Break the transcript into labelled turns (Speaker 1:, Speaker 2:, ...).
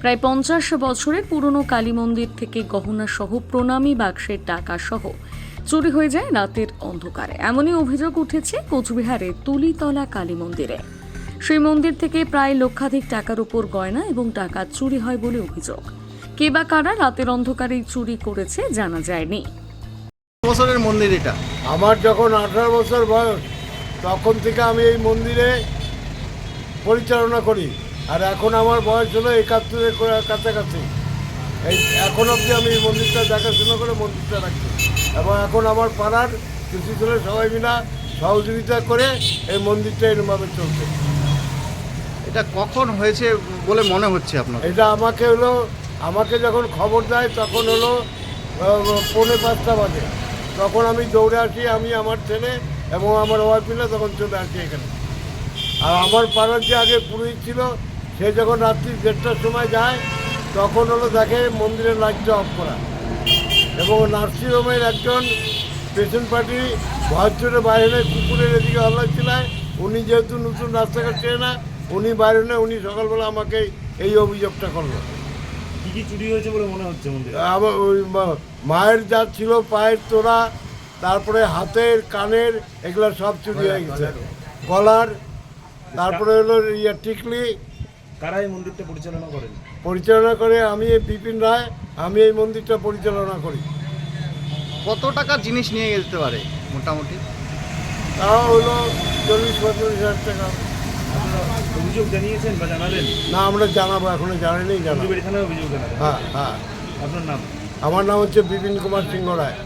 Speaker 1: প্রায় পঞ্চাশ বছরের পুরনো কালী মন্দির থেকে গহনা সহ প্রণামী বাক্সের টাকা সহ চুরি হয়ে যায় রাতের অন্ধকারে। এমনই অভিযোগ উঠেছে কোচবিহারের তুলিতলা কালী মন্দিরে। সেই মন্দির থেকে প্রায় লক্ষাধিক টাকার উপর গয়না এবং টাকা চুরি হয় বলে অভিযোগ। কে বা কারা রাতের অন্ধকারেই চুরি করেছে জানা যায়নি।
Speaker 2: বছরের মন্দির এটা।
Speaker 3: আমার যখন আঠারো বছর বয়স তখন থেকে আমি এই মন্দিরে পরিচালনা করি। আর এখন আমার বয়স হলো একাত্তরের কাছাকাছি। এই এখন অবধি আমি এই মন্দিরটা দেখাশোনা করে মন্দিরটা রাখছি। এবং এখন আমার পাড়ার কিছু ছেলে সবাই মিলা সহযোগিতা করে এই মন্দিরটা এরমভাবে চলছে।
Speaker 2: এটা কখন হয়েছে বলে মনে হচ্ছে আপনার?
Speaker 3: এটা আমাকে হলো আমাকে যখন খবর দেয় তখন হলো পৌনে পাঁচটা বাজে। তখন আমি দৌড়ে আসি আমি আমার ছেলে এবং আমার ওয়াইফ মিলে তখন চলে আসি এখানে। আর আমার পাড়ার যে আগে পুরোহিত ছিল সে যখন রাত্রি দেড়টার সময় যায় তখন হলো দেখে মন্দিরের লাইটটা অফ করা। এবং নার্সিংহোমের একজন পেশেন্ট পার্টি ভয়চরে বাইরে কুকুরের এদিকে হল্লা ছিলায় উনি যেহেতু নতুন রাস্তাঘাট চেয়ে না উনি বাইরে না উনি সকালবেলা আমাকে এই অভিযোগটা করল।
Speaker 4: কি কি চুরি হয়েছে বলে মনে হচ্ছে
Speaker 3: আমার ওই মায়ের যা ছিল পায়ের তোরা তারপরে হাতের কানের এগুলো সব চুরি হয়ে গেছে। গলার তারপরে হলো ইয়ে টিকলি
Speaker 4: কারা এই মন্দিরটা পরিচালনা করেন?
Speaker 3: পরিচালনা করে আমি এই বিপিন রায় আমি এই মন্দিরটা পরিচালনা করি।
Speaker 2: কত টাকার জিনিস নিয়ে যেতে পারে মোটামুটি?
Speaker 3: তাও হলো চল্লিশ পঁয়তাল্লিশ হাজার টাকা।
Speaker 4: অভিযোগ জানিয়েছেন বা জানালেন?
Speaker 3: না আমরা জানাব এখনও জানি জানাব।
Speaker 4: থানায় অভিযোগ জানালেন।
Speaker 3: হ্যাঁ হ্যাঁ।
Speaker 4: আপনার নাম?
Speaker 3: আমার নাম হচ্ছে বিপিন কুমার সিংহ রায়।